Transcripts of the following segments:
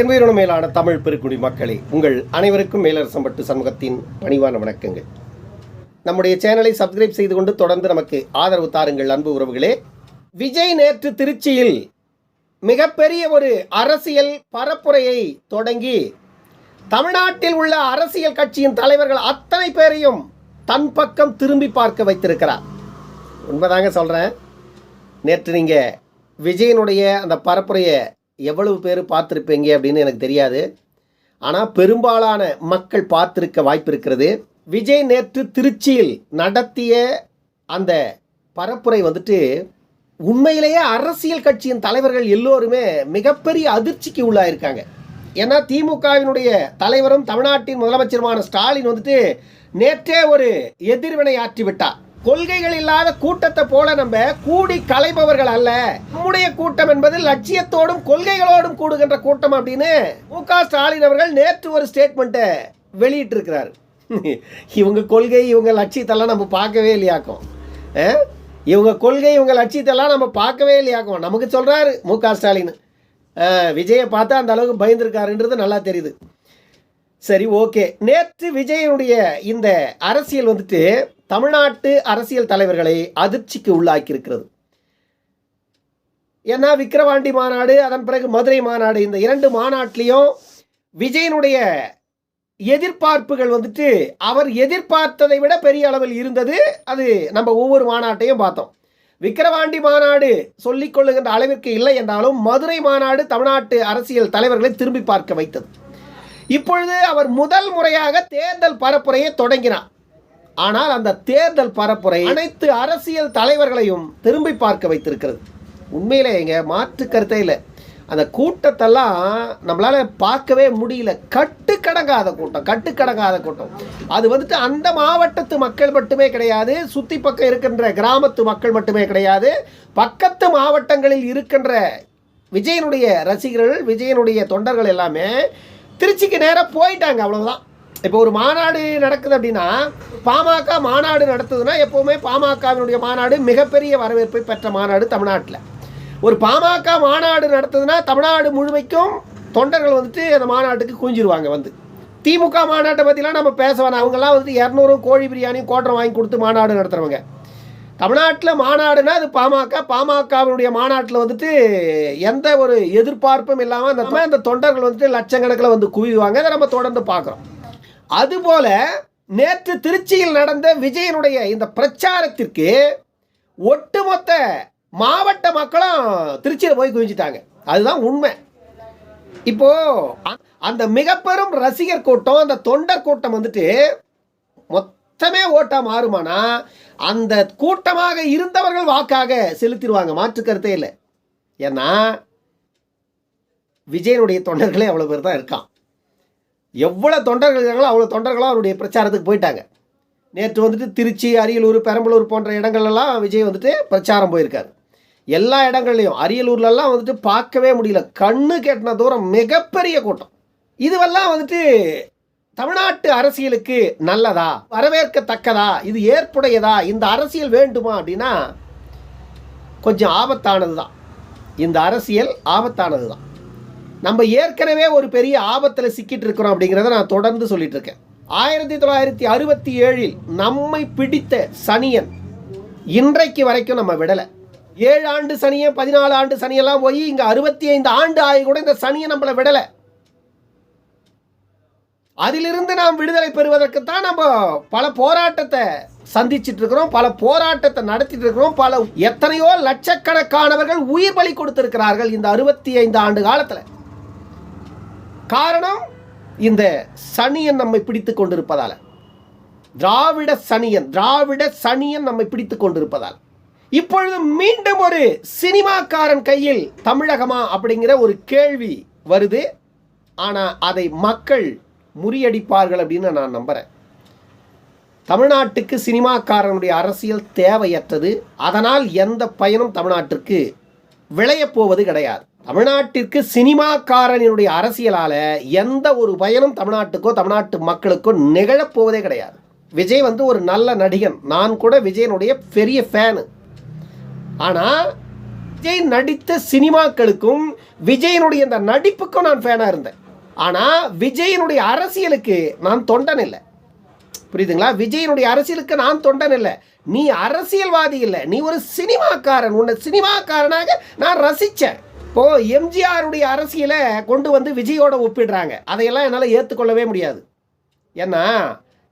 என்பதோட மேலான தமிழ் பெருக்குடி மக்களே உங்கள் அனைவருக்கும் மேலரசம்பட்டு சமூகத்தின் பணிவான வணக்கங்கள். நம்முடைய சேனலை சப்ஸ்கிரைப் செய்து கொண்டு தொடர்ந்து நமக்கு ஆதரவு தாருங்கள் அன்பு உறவுகளே. விஜய் நேற்று திருச்சியில் மிகப்பெரிய ஒரு அரசியல் பரப்புரையை தொடங்கி தமிழ்நாட்டில் உள்ள அரசியல் கட்சியின் தலைவர்கள் அத்தனை பேரையும் தன் பக்கம் திரும்பி பார்க்க வைத்திருக்கிறார். உண்மைதாங்க சொல்கிறேன் நேற்று நீங்கள் விஜயனுடைய அந்த பரப்புரையை எவ்வளவு பேர் பார்த்துருப்பீங்க அப்படின்னு எனக்கு தெரியாது. ஆனால் பெரும்பாலான மக்கள் பார்த்துருக்க வாய்ப்பு இருக்கிறது. விஜய் நேற்று திருச்சியில் நடத்திய அந்த பரப்புரை வந்துட்டு உண்மையிலேயே அரசியல் கட்சியின் தலைவர்கள் எல்லோருமே மிகப்பெரிய அதிர்ச்சிக்கு உள்ளாயிருக்காங்க. ஏன்னா திமுகவினுடைய தலைவரும் தமிழ்நாட்டின் முதலமைச்சருமான ஸ்டாலின் வந்துட்டு நேற்றே ஒரு எதிர்வினை ஆற்றி விட்டார் கொள்கைகள் இல்லாத கூட்டத்தை போல நம்ம கூடி கலைபவர்கள் அல்ல. நம்முடைய கூட்டம் என்பது லட்சியத்தோடும் கொள்கைகளோடும் கூடுகின்ற கூட்டம் அப்படின்னு மு க ஸ்டாலின் அவர்கள் நேற்று ஒரு ஸ்டேட்மெண்ட்டை வெளியிட்டிருக்கிறார். இவங்க கொள்கை இவங்க லட்சியத்தெல்லாம் நம்ம பார்க்கவே இல்லையாக்கும். இவங்க கொள்கை இவங்க லட்சியத்தெல்லாம் நம்ம பார்க்கவே இல்லையாக்கும். நமக்கு சொல்கிறாரு மு க ஸ்டாலின். விஜயை பார்த்தா அந்த அளவுக்கு பயந்துருக்காருன்றது நல்லா தெரியுது. சரி ஓகே. நேற்று விஜயனுடைய இந்த அரசியல் வந்துட்டு தமிழ்நாட்டு அரசியல் தலைவர்களை அதிர்ச்சிக்கு உள்ளாக்கி இருக்கிறது ஏன்னா விக்கிரவாண்டி மாநாடு அதன் பிறகு மதுரை மாநாடு இந்த இரண்டு மாநாட்டிலையும் விஜயனுடைய எதிர்பார்ப்புகள் வந்துட்டு அவர் எதிர்பார்த்ததை விட பெரிய அளவில் இருந்தது. அது நம்ம ஒவ்வொரு மாநாட்டையும் பார்த்தோம். விக்கிரவாண்டி மாநாடு சொல்லிக்கொள்ளுகின்ற அளவிற்கு இல்லை என்றாலும் மதுரை மாநாடு தமிழ்நாட்டு அரசியல் தலைவர்களை திரும்பி பார்க்க வைத்தது. இப்பொழுது அவர் முதல் முறையாக தேர்தல் பரப்புரையை தொடங்கினார். ஆனால் அந்த தேர்தல் பரப்புரை அனைத்து அரசியல் தலைவர்களையும் திரும்பி பார்க்க வைத்திருக்கிறது. உண்மையிலே எங்க மாற்று கருத்தே இல்லை. அந்த கூட்டத்தெல்லாம் நம்மளால பார்க்கவே முடியல. கட்டுக்கடங்காத கூட்டம் கட்டுக்கடங்காத கூட்டம். அது வந்துட்டு அந்த மாவட்டத்து மக்கள் மட்டுமே கிடையாது சுத்தி பக்கம் இருக்கின்ற கிராமத்து மக்கள் மட்டுமே கிடையாது பக்கத்து மாவட்டங்களில் இருக்கின்ற விஜயனுடைய ரசிகர்கள் விஜயனுடைய தொண்டர்கள் எல்லாமே திருச்சிக்கு நேராக போயிட்டாங்க அவ்வளோதான் இப்போ ஒரு மாநாடு நடக்குது அப்படின்னா பாமக மாநாடு நடத்துதுன்னா எப்போவுமே பாமகவினுடைய மாநாடு மிகப்பெரிய வரவேற்பை பெற்ற மாநாடு தமிழ்நாட்டில். ஒரு பாமக மாநாடு நடத்துதுன்னா தமிழ்நாடு முழுமைக்கும் தொண்டர்கள் வந்துட்டு அந்த மாநாட்டுக்கு குஞ்சிருவாங்க வந்து. திமுக மாநாட்டை பற்றிலாம் நம்ம பேச வேணாம். அவங்கெல்லாம் வந்துட்டு இரநூறும் கோழி பிரியாணியும் கோட்டரம் வாங்கி கொடுத்து மாநாடு நடத்துகிறவங்க தமிழ்நாட்டில் மாநாடுனா அது பாமக. பாமகவினுடைய மாநாட்டில் வந்துட்டு எந்த ஒரு எதிர்பார்ப்பும் இல்லாமல் அந்த அந்த தொண்டர்கள் வந்துட்டு லட்சக்கணக்கில் வந்து குவிவாங்க. அதை நம்ம தொடர்ந்து பார்க்குறோம். அதுபோல நேற்று திருச்சியில் நடந்த விஜயனுடைய இந்த பிரச்சாரத்திற்கு ஒட்டுமொத்த மாவட்ட மக்களும் திருச்சியில் போய் குவிஞ்சிட்டாங்க. அதுதான் உண்மை. இப்போ அ- அந்த மிகப்பெரும் ரசிகர் கூட்டம் அந்த தொண்டர் கூட்டம் வந்துட்டு மொத்தமே ஓட்டா மாறுமானா அந்த கூட்டமாக இருந்தவர்கள் வாக்காக செலுத்திடுவாங்க. மாற்று கருத்தே இல்லை. ஏன்னா விஜயனுடைய தொண்டர்களே அவ்வளோ பேர் தான் இருக்கான். எவ்வளோ தொண்டர்கள் இருக்காங்களோ அவ்வளோ தொண்டர்களும் அவருடைய பிரச்சாரத்துக்கு போயிட்டாங்க. நேற்று வந்துட்டு திருச்சி அரியலூர் பெரம்பலூர் போன்ற இடங்கள்லாம் விஜய் வந்துட்டு பிரச்சாரம் போயிருக்காரு. எல்லா இடங்கள்லையும் அரியலூர்லலாம் வந்துட்டு பார்க்கவே முடியல. கண்ணு கேட்டின தூரம் மிகப்பெரிய கூட்டம். இதுவெல்லாம் வந்துட்டு தமிழ்நாட்டு அரசியலுக்கு நல்லதா? வரவேற்கத்தக்கதா? இது ஏற்புடையதா? இந்த அரசியல் வேண்டுமா அப்படின்னா கொஞ்சம் ஆபத்தானது தான் இந்த அரசியல் ஆபத்தானது தான் நம்ம ஏற்கனவே ஒரு பெரிய ஆபத்தில் சிக்கிட்டு இருக்கிறோம் அப்படிங்கிறத நான் தொடர்ந்து சொல்லிட்டு இருக்கேன் ஆயிரத்தி தொள்ளாயிரத்தி அறுபத்தி ஏழில் நம்மை பிடித்த சனியன் இன்றைக்கு வரைக்கும் நம்ம விடலை. ஏழு ஆண்டு சனியன் பதினாலு ஆண்டு சனியெல்லாம் போய் இங்கே அறுபத்தி ஐந்து ஆண்டு ஆகி கூட இந்த சனியை நம்மளை விடலை. அதிலிருந்து நாம் விடுதலை பெறுவதற்கு தான் நம்ம பல போராட்டத்தை சந்திச்சுட்டு இருக்கிறோம் பல போராட்டத்தை நடத்திட்டு இருக்கிறோம் பல எத்தனையோ லட்சக்கணக்கானவர்கள் உயிர் பலி கொடுத்திருக்கிறார்கள் இந்த அறுபத்தி ஐந்து ஆண்டு காலத்தில். காரணம் இந்த சனியன் நம்மை பிடித்து கொண்டிருப்பதால். திராவிட சனியன் திராவிட சனியன் நம்மை பிடித்து கொண்டிருப்பதால். இப்பொழுது மீண்டும் ஒரு சினிமாக்காரன் கையில் தமிழகமா அப்படிங்கிற ஒரு கேள்வி வருது. ஆனால் அதை மக்கள் முறியடிப்பார்கள் அப்படின்னு நான் நம்புகிறேன் தமிழ்நாட்டுக்கு சினிமாக்காரனுடைய அரசியல் தேவையற்றது. அதனால் எந்த பயனும் தமிழ்நாட்டிற்கு விளையப்போவது கிடையாது. தமிழ்நாட்டிற்கு சினிமாக்காரனினுடைய அரசியலால் எந்த ஒரு பயனும் தமிழ்நாட்டுக்கோ தமிழ்நாட்டு மக்களுக்கோ நிகழப்போவதே கிடையாது. விஜய் வந்து ஒரு நல்ல நடிகன். நான் கூட விஜயனுடைய பெரிய ஃபேனு ஆனால் விஜய் நடித்த சினிமாக்களுக்கும் விஜயனுடைய இந்த நடிப்புக்கும் நான் ஃபேனாக இருந்தேன். ஆனால் விஜயனுடைய அரசியலுக்கு நான் தொண்டன் இல்லை. புரியுதுங்களா? விஜயனுடைய அரசியலுக்கு நான் தொண்டன் இல்லை. நீ அரசியல்வாதி இல்லை. நீ ஒரு சினிமாக்காரன். உன்னை சினிமாக்காரனாக நான் ரசித்தேன் இப்போ எம்ஜிஆருடைய அரசியலை கொண்டு வந்து விஜயோட ஒப்பிடுறாங்க. அதையெல்லாம் என்னால் ஏற்றுக்கொள்ளவே முடியாது. ஏன்னா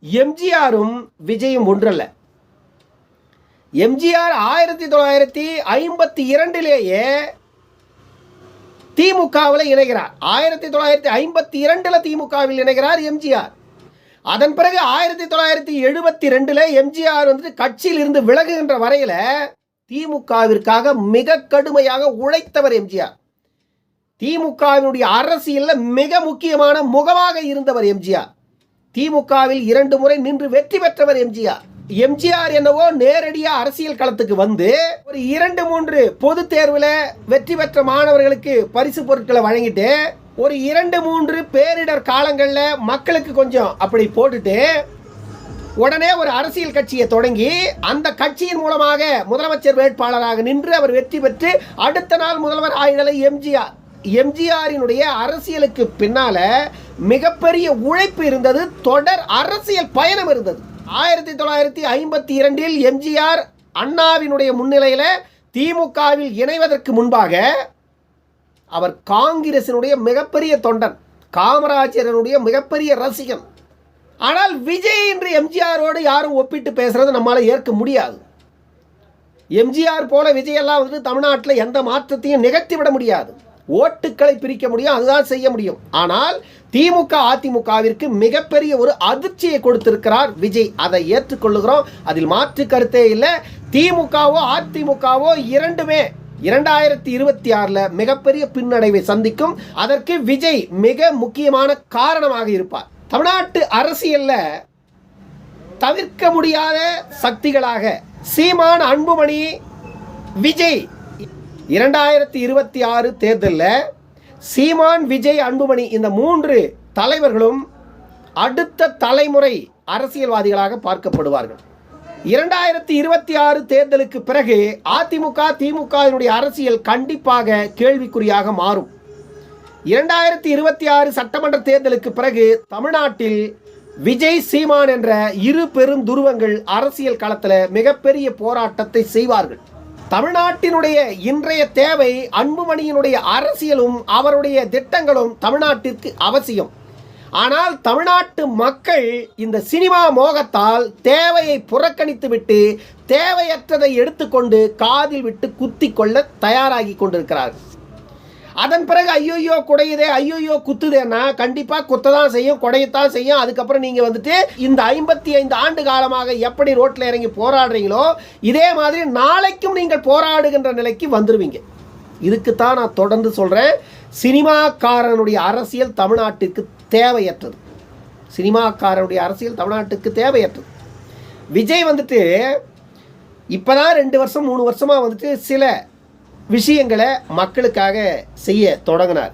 எம்ஜிஆரும் விஜயும் ஒன்றல்ல. எம்ஜிஆர் ஆயிரத்தி தொள்ளாயிரத்தி ஐம்பத்தி இரண்டிலேயே திமுகவில் இணைகிறார். ஆயிரத்தி தொள்ளாயிரத்தி ஐம்பத்தி இரண்டில் திமுகவில் இணைகிறார் எம்ஜிஆர். அதன் பிறகு ஆயிரத்தி தொள்ளாயிரத்தி எழுபத்தி ரெண்டில் எம்ஜிஆர் வந்துட்டு கட்சியில் இருந்து விலகுகின்ற வரையில் திமுகவிற்காக மிக கடுமையாக உழைத்தவர் எம்ஜிஆர். திமுகவினுடைய அரசியலில் மிக முக்கியமான முகமாக இருந்தவர் எம்ஜிஆர். திமுகவில் இரண்டு முறை நின்று வெற்றி பெற்றவர் எம்ஜிஆர். எம்ஜிஆர் என்னவோ நேரடியாக அரசியல் களத்துக்கு வந்து ஒரு இரண்டு மூன்று பொது தேர்வில் வெற்றி பெற்ற மாணவர்களுக்கு பரிசு பொருட்களை வழங்கிட்டு ஒரு இரண்டு மூன்று பேரிடர் காலங்களில் மக்களுக்கு கொஞ்சம் அப்படி போட்டுட்டு உடனே ஒரு அரசியல் கட்சியை தொடங்கி அந்த கட்சியின் மூலமாக முதலமைச்சர் வேட்பாளராக நின்று அவர் வெற்றி பெற்று அடுத்த நாள் முதல்வர் ஆயிடலை எம்ஜிஆர். எம்ஜிஆரினுடைய அரசியலுக்கு பின்னால மிகப்பெரிய உழைப்பு இருந்தது தொடர் அரசியல் பயணம் இருந்தது. ஆயிரத்தி தொள்ளாயிரத்தி ஐம்பத்தி இரண்டில் எம்ஜிஆர் அண்ணாவினுடைய முன்னிலையில் திமுகவில் இணைவதற்கு முன்பாக அவர் காங்கிரசினுடைய மிகப்பெரிய தொண்டன் காமராஜரனுடைய மிகப்பெரிய ரசிகன். ஆனால் விஜய் என்று எம்ஜிஆரோடு யாரும் ஒப்பிட்டு பேசுறது நம்மளால் ஏற்க முடியாது. எம்ஜிஆர் போல விஜய் எல்லாம் வந்து தமிழ்நாட்டில் எந்த மாற்றத்தையும் நிகழ்த்தி விட முடியாது. ஓட்டுக்களை பிரிக்க முடியும் அதுதான் செய்ய முடியும். ஆனால் திமுக அதிமுகவிற்கு மிகப்பெரிய ஒரு அதிர்ச்சியை கொடுத்திருக்கிறார் விஜய். அதை ஏற்றுக்கொள்ளுகிறோம். அதில் மாற்று கருத்தே இல்லை. திமுகவோ அதிமுகவோ இரண்டுமே இரண்டாயிரத்தி இருபத்தி ஆறில் மிகப்பெரிய பின்னடைவை சந்திக்கும். அதற்கு விஜய் மிக முக்கியமான காரணமாக இருப்பார். தமிழ்நாட்டு அரசியலில் தவிர்க்க முடியாத சக்திகளாக சீமான் அன்புமணி விஜய் இரண்டாயிரத்தி இருபத்தி ஆறு தேர்தலில் சீமான் விஜய் அன்புமணி இந்த மூன்று தலைவர்களும் அடுத்த தலைமுறை அரசியல்வாதிகளாக பார்க்கப்படுவார்கள். இரண்டாயிரத்தி இருபத்தி ஆறு தேர்தலுக்கு பிறகு அதிமுக திமுகவினுடைய அரசியல் கண்டிப்பாக கேள்விக்குறியாக மாறும். இரண்டாயிரத்தி இருபத்தி ஆறு சட்டமன்ற தேர்தலுக்கு பிறகு தமிழ்நாட்டில் விஜய் சீமான் என்ற இரு பெரும் துருவங்கள் அரசியல் களத்தில் மிகப்பெரிய போராட்டத்தை செய்வார்கள். தமிழ்நாட்டினுடைய இன்றைய தேவை அன்புமணியினுடைய அரசியலும் அவருடைய திட்டங்களும் தமிழ்நாட்டிற்கு அவசியம். ஆனால் தமிழ்நாட்டு மக்கள் இந்த சினிமா மோகத்தால் தேவையை புறக்கணித்துவிட்டு தேவையற்றதை எடுத்துக்கொண்டு காதில் விட்டு குத்தி கொள்ள தயாராகி கொண்டிருக்கிறார்கள். அதன் பிறகு ஐயோயோ குடையுதே ஐயோயோ குத்துதேன்னா கண்டிப்பாக குத்ததான் செய்யும் குடையத்தான் செய்யும். அதுக்கப்புறம் நீங்கள் வந்துட்டு இந்த ஐம்பத்தி ஐந்து ஆண்டு காலமாக எப்படி ரோட்டில் இறங்கி போராடுறீங்களோ இதே மாதிரி நாளைக்கும் நீங்கள் போராடுகின்ற நிலைக்கு வந்துடுவீங்க இதுக்குத்தான் நான் தொடர்ந்து சொல்கிறேன் சினிமாக்காரனுடைய அரசியல் தமிழ்நாட்டுக்கு தேவையற்றது. சினிமாக்காரனுடைய அரசியல் தமிழ்நாட்டுக்கு தேவையற்றது. விஜய் வந்துட்டு இப்போ தான் ரெண்டு வருஷம் மூணு வருஷமாக வந்துட்டு சில விஷயங்களை மக்களுக்காக செய்ய தொடங்கினார்.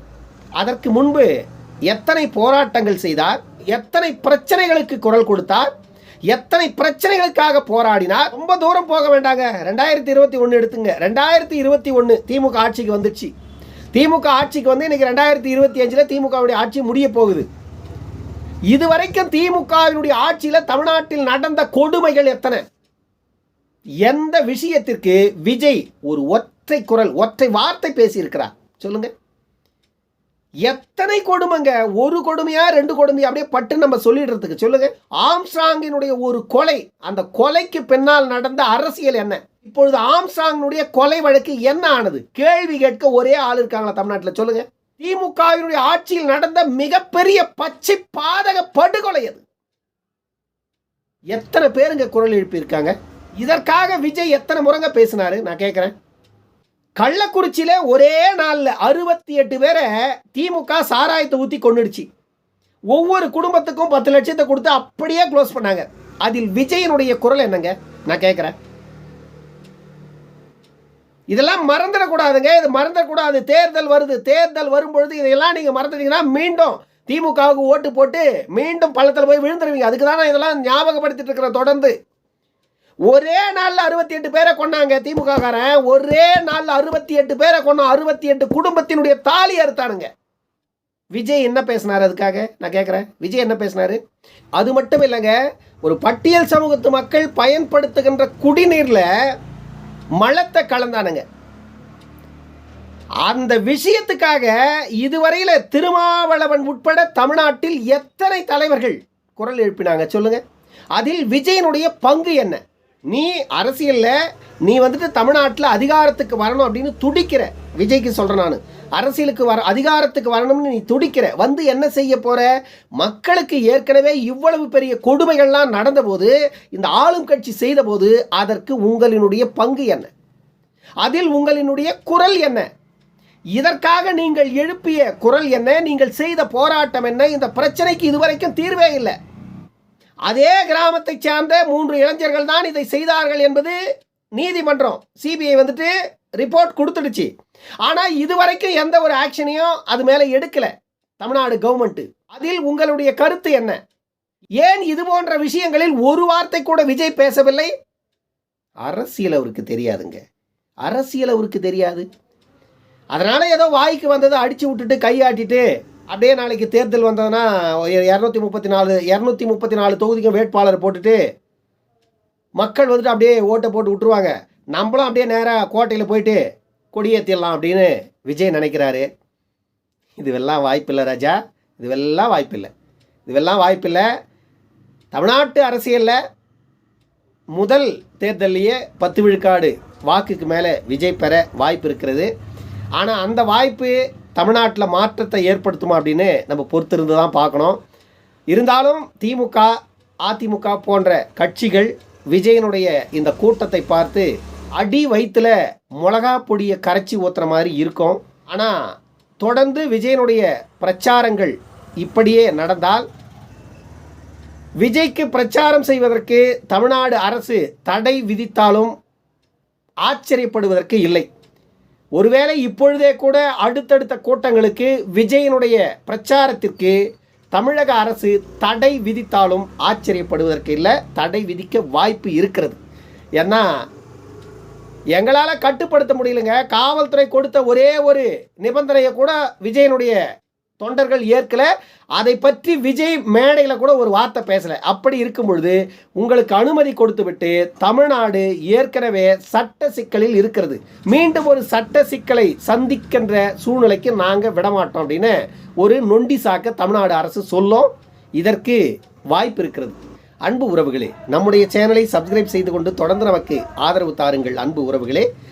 அதற்கு முன்பு எத்தனை போராட்டங்கள் செய்தார் எத்தனை பிரச்சனைகளுக்கு குரல் கொடுத்தார் எத்தனை பிரச்சனைகளுக்காக போராடினார். ரொம்ப தூரம் போக வேண்டாங்க. ரெண்டாயிரத்தி இருபத்தி ஒன்று எடுத்துங்க. ரெண்டாயிரத்தி இருபத்தி ஒன்று திமுக ஆட்சிக்கு வந்துச்சு. திமுக ஆட்சிக்கு வந்து இன்னைக்கு ரெண்டாயிரத்தி இருபத்தி அஞ்சில் திமுகவுடைய ஆட்சி முடிய போகுது. இதுவரைக்கும் திமுகவினுடைய ஆட்சியில் தமிழ்நாட்டில் நடந்த கொடுமைகள் எத்தனை? எந்த விஷயத்திற்கு விஜய் ஒரு ஒற்றை குரல் ஒற்றை வார்த்தை பேசியிருக்கிறார். சொல்லுங்க. எத்தனை கொடுமைங்க? ஒரு கொடுமையா ரெண்டு கொடுமையா? அப்படியே பட்டு நம்ம சொல்லிடுறதுக்கு சொல்லுங்க. ஆம்ஸ்ட்ராங்கினுடைய ஒரு கொலை அந்த கொலைக்கு பின்னால் நடந்த அரசியல் என்ன? இப்பொழுது ஆம்ஸ்ட்ராங்கினுடைய கொலை வழக்கு என்ன ஆனது? கேள்வி கேட்க ஒரே ஆள் இருக்காங்களா தமிழ்நாட்டில்? சொல்லுங்க. திமுகவினுடைய ஆட்சியில் நடந்த மிகப்பெரிய பச்சை பாதக படுகொலை அது. எத்தனை பேருங்க குரல் எழுப்பியிருக்காங்க? இதற்காக விஜய் எத்தனை முறைங்க பேசினாரு? நான் கேட்குறேன். கள்ளக்குறிச்சியில் ஒரே நாளில் அறுபத்தி எட்டு பேரை திமுக சாராயத்தை ஊற்றி கொண்டுடுச்சு ஒவ்வொரு குடும்பத்துக்கும் பத்து லட்சத்தை கொடுத்து அப்படியே க்ளோஸ் பண்ணாங்க. அதில் விஜயனுடைய குரல் என்னங்க? நான் கேட்குறேன் இதெல்லாம் மறந்துடக்கூடாதுங்க. இது மறந்துடக்கூடாது. தேர்தல் வருது. தேர்தல் வரும்பொழுது இதையெல்லாம் நீங்கள் மறந்துட்டீங்கன்னா மீண்டும் திமுகவுக்கு ஓட்டு போட்டு மீண்டும் பள்ளத்தில் போய் விழுந்துருவீங்க. அதுக்கு தான் நான் இதெல்லாம் ஞாபகப்படுத்திட்டு இருக்கிறேன் தொடர்ந்து. ஒரே நாளில் அறுபத்தி எட்டு பேரை கொண்டாங்க திமுக காரன் ஒரே நாளில் அறுபத்தி எட்டு பேரை கொண்டோம் அறுபத்தி எட்டு குடும்பத்தினுடைய தாலி அறுத்தானுங்க. விஜய் என்ன பேசினார் அதுக்காக? நான் கேட்குறேன் விஜய் என்ன பேசினார்? அது மட்டும் இல்லைங்க ஒரு பட்டியல் சமூகத்து மக்கள் பயன்படுத்துகின்ற குடிநீரில் மலத்தை கலந்தானுங்க. அந்த விஷயத்துக்காக இதுவரையில் திருமாவளவன் உட்பட தமிழ்நாட்டில் எத்தனை தலைவர்கள் குரல் எழுப்பினாங்க சொல்லுங்கள் அதில் விஜயனுடைய பங்கு என்ன? நீ அரசியலில் நீ வந்துட்டு தமிழ்நாட்டில் அதிகாரத்துக்கு வரணும் அப்படின்னு துடிக்கிற. விஜய்க்கு சொல்கிறேன் நான். அரசியலுக்கு வர அதிகாரத்துக்கு வரணும்னு நீ துடிக்கிற. வந்து என்ன செய்ய போற? மக்களுக்கு ஏற்கனவே இவ்வளவு பெரிய கொடுமைகள்லாம் நடந்தபோது இந்த ஆளும் கட்சி செய்தபோது அதற்கு உங்களினுடைய பங்கு என்ன? அதில் உங்களினுடைய குரல் என்ன? இதற்காக நீங்கள் எழுப்பிய குரல் என்ன? நீங்கள் செய்த போராட்டம் என்ன? இந்த பிரச்சனைக்கு இதுவரைக்கும் தீர்வே இல்லை. அதே கிராமத்தைச் சேர்ந்த மூன்று இளைஞர்கள் தான் இதை செய்தார்கள் என்பது நீதிமன்றம் சிபிஐ வந்துட்டு ரிப்போர்ட் கொடுத்துடுச்சு. ஆனால் இதுவரைக்கும் எந்த ஒரு ஆக்ஷனையும் அது மேலே எடுக்கலை. தமிழ்நாடு கவர்மெண்ட்டு அதில் உங்களுடைய கருத்து என்ன? ஏன் இது போன்ற விஷயங்களில் ஒரு வார்த்தை கூட விஜய் பேசவில்லை? அரசியல் அவருக்கு தெரியாதுங்க. அரசியல் அவருக்கு தெரியாது. அதனால் ஏதோ வாய்க்கு வந்ததை அடித்து விட்டுட்டு கையாட்டிட்டு அப்படியே நாளைக்கு தேர்தல் வந்ததுன்னா இரநூத்தி முப்பத்தி நாலு இரநூத்தி முப்பத்தி நாலு தொகுதிக்கும் வேட்பாளர் போட்டுட்டு மக்கள் வந்துட்டு அப்படியே ஓட்டை போட்டு விட்டுருவாங்க. நம்மளும் அப்படியே நேராக கோட்டையில் போயிட்டு கொடியேற்றிடலாம் அப்படின்னு விஜய் நினைக்கிறாரு. இதுவெல்லாம் வாய்ப்பில்லை ராஜா. இதுவெல்லாம் வாய்ப்பில்லை. இதுவெல்லாம் வாய்ப்பில்லை. தமிழ்நாட்டு அரசியலில் முதல் தேர்தல்லையே பத்து விழுக்காடு வாக்குக்கு மேலே விஜய் பெற வாய்ப்பு இருக்கிறது. ஆனால் அந்த வாய்ப்பு தமிழ்நாட்டில் மாற்றத்தை ஏற்படுத்துமா அப்படின்னு நம்ம பொறுத்திருந்து தான் பார்க்கணும். இருந்தாலும் திமுக அதிமுக போன்ற கட்சிகள் விஜயனுடைய இந்த கூட்டத்தை பார்த்து அடி வயிற்றுல மிளகா பொடியை கரைச்சி ஊற்றுற மாதிரி இருக்கும். ஆனால் தொடர்ந்து விஜயனுடைய பிரச்சாரங்கள் இப்படியே நடந்தால் விஜய்க்கு பிரச்சாரம் செய்வதற்கு தமிழ்நாடு அரசு தடை விதித்தாலும் ஆச்சரியப்படுவதற்கு இல்லை. ஒருவேளை இப்பொழுதே கூட அடுத்தடுத்த கூட்டங்களுக்கு விஜயனுடைய பிரச்சாரத்திற்கு தமிழக அரசு தடை விதித்தாலும் ஆச்சரியப்படுவதற்கு இல்லை தடை விதிக்க வாய்ப்பு இருக்கிறது. ஏன்னா எங்களால் கட்டுப்படுத்த முடியலங்க. காவல்துறை கொடுத்த ஒரே ஒரு நிபந்தனையை கூட விஜயனுடைய தொண்டர்கள் ஏற்கல. அதை பற்றி விஜய் மேடையில் கூட ஒரு வார்த்தை பேசலை. அப்படி இருக்கும் பொழுது உங்களுக்கு அனுமதி கொடுத்துவிட்டு தமிழ்நாடு ஏற்கனவே சட்ட சிக்கலில் இருக்கிறது. மீண்டும் ஒரு சட்ட சிக்கலை சந்திக்கின்ற சூழ்நிலைக்கு நாங்கள் விடமாட்டோம் அப்படின்னு ஒரு நொண்டி சாக்க தமிழ்நாடு அரசு சொல்லும். இதற்கு வாய்ப்பு இருக்கிறது. அன்பு உறவுகளே நம்முடைய சேனலை சப்ஸ்கிரைப் செய்து கொண்டு தொடர்ந்து நமக்கு ஆதரவு தாருங்கள் அன்பு உறவுகளே.